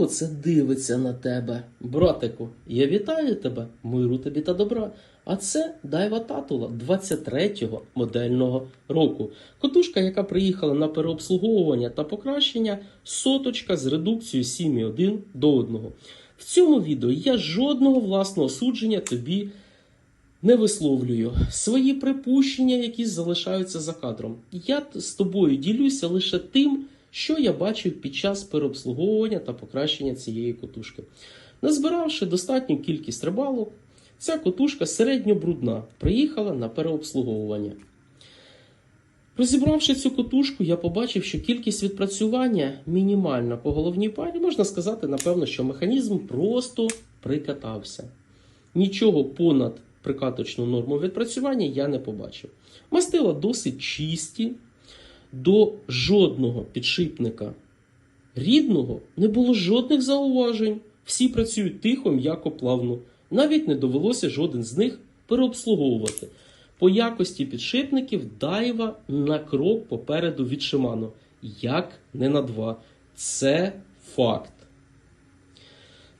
оце дивиться на тебе? Братику, я вітаю тебе, миру тобі та добра. А це Дайва Татула 23-го модельного року. Котушка, яка приїхала на переобслуговування та покращення, соточка з редукцією 7,1 до 1. В цьому відео я жодного власного судження тобі не висловлюю. Свої припущення, які залишаються за кадром. Я з тобою ділюся лише тим, що я бачив під час переобслуговування та покращення цієї котушки. Назбиравши достатню кількість рибалок, ця котушка середньобрудна приїхала на переобслуговування. Розібравши цю котушку, я побачив, що кількість відпрацювання мінімальна по головній парі. Можна сказати, напевно, що механізм просто прикатався. Нічого понад прикаточну норму відпрацювання я не побачив. Мастила досить чисті, до жодного підшипника рідного не було жодних зауважень. Всі працюють тихо, м'яко, плавно. Навіть не довелося жоден з них переобслуговувати. По якості підшипників Дайва на крок попереду від Shimano. Як не на два. Це факт.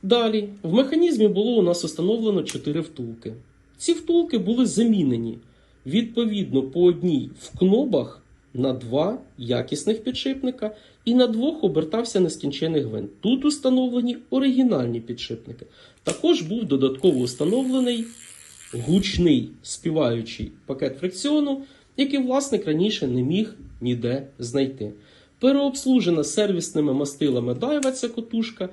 Далі, в механізмі було у нас встановлено 4 втулки. Ці втулки були замінені відповідно по одній в кнобах на два якісних підшипника і на двох обертався нескінчений гвинт. Тут установлені оригінальні підшипники. Також був додатково установлений гучний співаючий пакет фрикціону, який власник раніше не міг ніде знайти. Переобслужена сервісними мастилами Дайва ця котушка,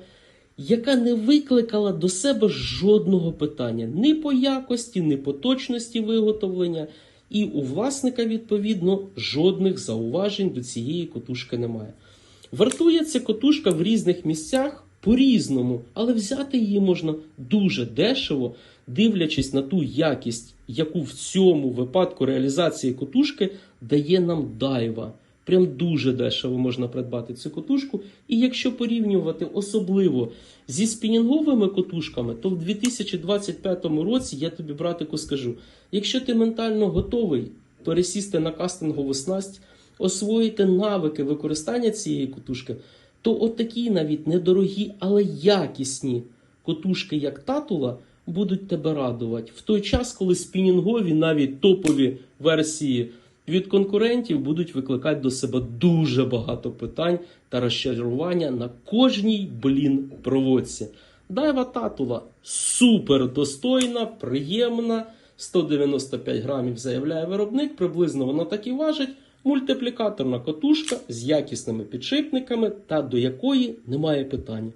яка не викликала до себе жодного питання ні по якості, ні по точності виготовлення. І у власника, відповідно, жодних зауважень до цієї котушки немає. Вартує ця котушка в різних місцях по-різному, але взяти її можна дуже дешево, дивлячись на ту якість, яку в цьому випадку реалізації котушки дає нам дайва. Прям дуже дешево можна придбати цю котушку. І якщо порівнювати особливо зі спінінговими котушками, то в 2025 році я тобі, братику, скажу: якщо ти ментально готовий пересісти на кастингову снасть, освоїти навики використання цієї котушки, то отакі навіть недорогі, але якісні котушки, як татула, будуть тебе радувати. В той час, коли спінінгові, навіть топові версії від конкурентів будуть викликати до себе дуже багато питань та розчарування на кожній блін проводці. Дайва татула супер достойна, приємна. 195 грамів заявляє виробник, приблизно вона так і важить. Мультиплікаторна котушка з якісними підшипниками та до якої немає питань.